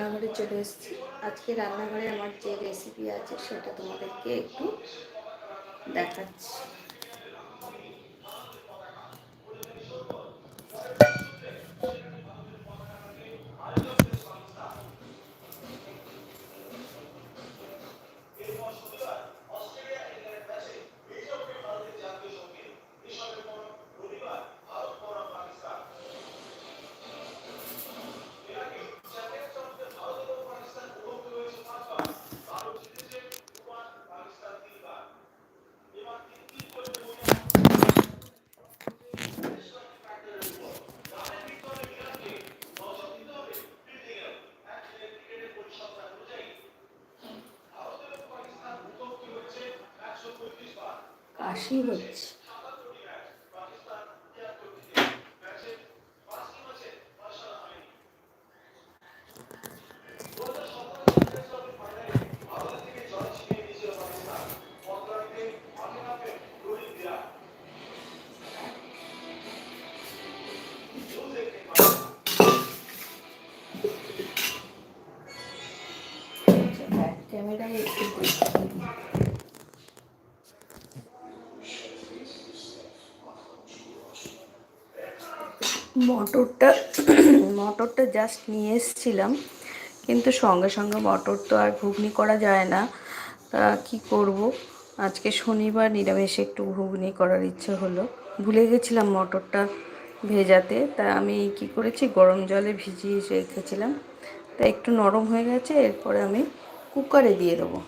রান্নাঘরে চলে এসেছি। আজকে রান্নাঘরে আমার যে রেসিপি আছে সেটা তোমাদেরকে একটু দেখাচ্ছি। কাশি হচ্ছে। ক্যামেরায় একটু মটরটা মটরটা জাস্ট নিয়ে এসেছিলাম। কিন্তু সঙ্গে সঙ্গে মটর তো আর ঘুগনি করা যায় না। তা কী করব? আজকে শনিবার, নিরামিষে একটু ঘুগনি করার ইচ্ছে হলো। ভুলে গেছিলাম মটরটা ভেজাতে। তা আমি কি করেছি? গরম জলে ভিজিয়ে রেখেছিলাম। তা একটু নরম হয়ে গেছে, এরপরে আমি কুকারে দিয়ে দেবো।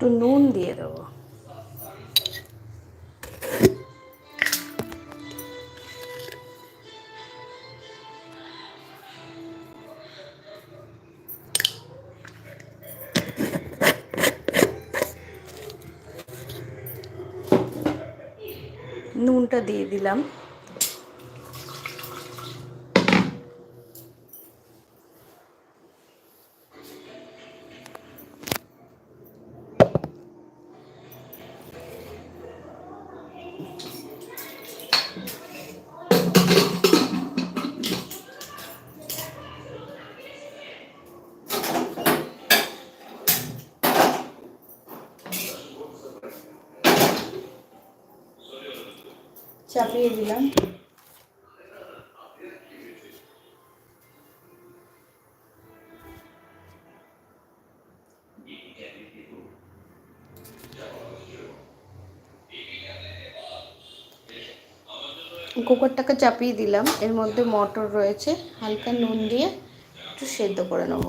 একটু নুন দিয়ে দেবো। নুনটা দিয়ে দিলাম। চাপিয়ে দিলাম। কুকারটাকে চাপিয়ে দিলাম। এর মধ্যে মটর রয়েছে। হালকা নুন দিয়ে একটু সেদ্ধ করে নেব।